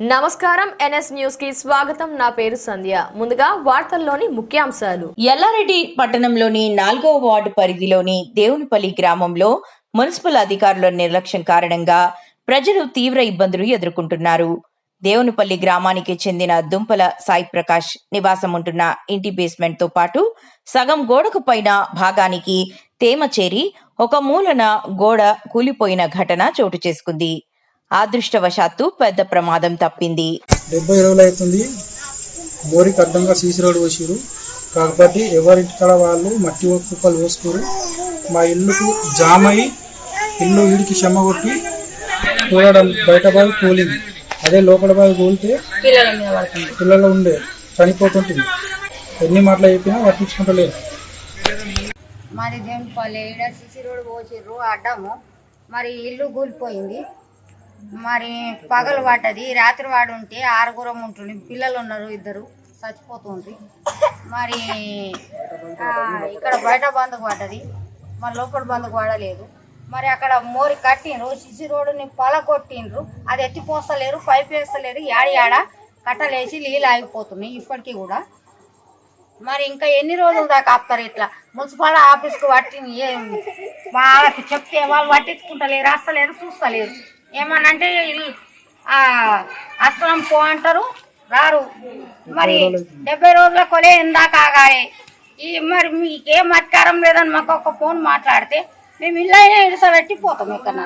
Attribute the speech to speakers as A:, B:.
A: నమస్కారం ఎన్ఎస్ న్యూస్కి స్వాగతం. నా పేరు సంధ్య. ముందుగా వార్తల్లోని ముఖ్యాంశాలు.
B: ఎల్లారెడ్డి పట్టణంలోని నాలుగో వార్డు పరిధిలోని దేవునిపల్లి గ్రామంలో మున్సిపల్ అధికారుల నిర్లక్ష్యం కారణంగా ప్రజలు తీవ్ర ఇబ్బందులు ఎదుర్కొంటున్నారు. దేవునిపల్లి గ్రామానికి చెందిన దుంపల సాయి ప్రకాష్ నివాసం ఉంటున్న ఇంటి బేస్మెంట్తో పాటు సగం గోడకు పైన భాగానికి తేమ చేరి ఒక మూలన గోడ కూలిపోయిన ఘటన చోటు చేసుకుంది. అదృష్టవశాత్తు పెద్ద ప్రమాదం తప్పింది.
C: డెబ్బై రోజులు అవుతుంది మోరికి అడ్డంగా సీసీ రోడ్డు పోసిరు కాకపోతే ఎవరింటి కాడ వాళ్ళు మట్టి కుప్పలు పోసుకోరు మా ఇల్లుకు జామ్ అయి ఇల్లు వీడికి చెమ్మ కొట్టి కూలడం బయట బావి కూలింది. అదే లోపల బావి కూలితే పిల్లలు ఉండే చనిపోతుంటుంది. ఎన్ని మాటలు చెప్పినా పట్టించుకుంటలేదు.
D: మాది ఈడ సిసి రోడ్ పోసిర్రు అడ్డము. మరి ఇల్లు కూలిపోయింది. మరి పగలు పడ్డది. రాత్రి వాడు ఉంటే ఆరుగురం ఉంటుంది పిల్లలు ఉన్నారు ఇద్దరు. చచ్చిపోతుంది మరి ఇక్కడ బయట బంధకు పడ్డది. మరి లోపల బంధకు పడలేదు మరి అక్కడ మోరి కట్టిండ్రు. సిసి రోడ్డుని పలగొట్టిండ్రు అది ఎత్తిపోస్తలేరు పైపు వేస్తలేరు. యాడి యాడ కట్టలేసి నీళ్ళు ఆగిపోతున్నాయి ఇప్పటికీ కూడా. మరి ఇంకా ఎన్ని రోజుల దాకా ఆపుతారు ఇట్లా? మున్సిపల్ ఆఫీస్కి పట్టి వాళ్ళకి చెప్తే వాళ్ళు పట్టించుకుంటలేరు రాస్తలేరు చూస్తలేరు. ఏమనంటే ఇల్లు ఆ, అస్తం పో అంటారు రారు. మరి డెబ్బై రోజుల. కొలే ఇందాక ఆగాలి ఈ మరి మీకేం అధికారం లేదని మాకు ఒక ఫోన్ మాట్లాడితే మేము ఇల్లు అయినా ఇడిసబెట్టి పోతాం ఇక్కడ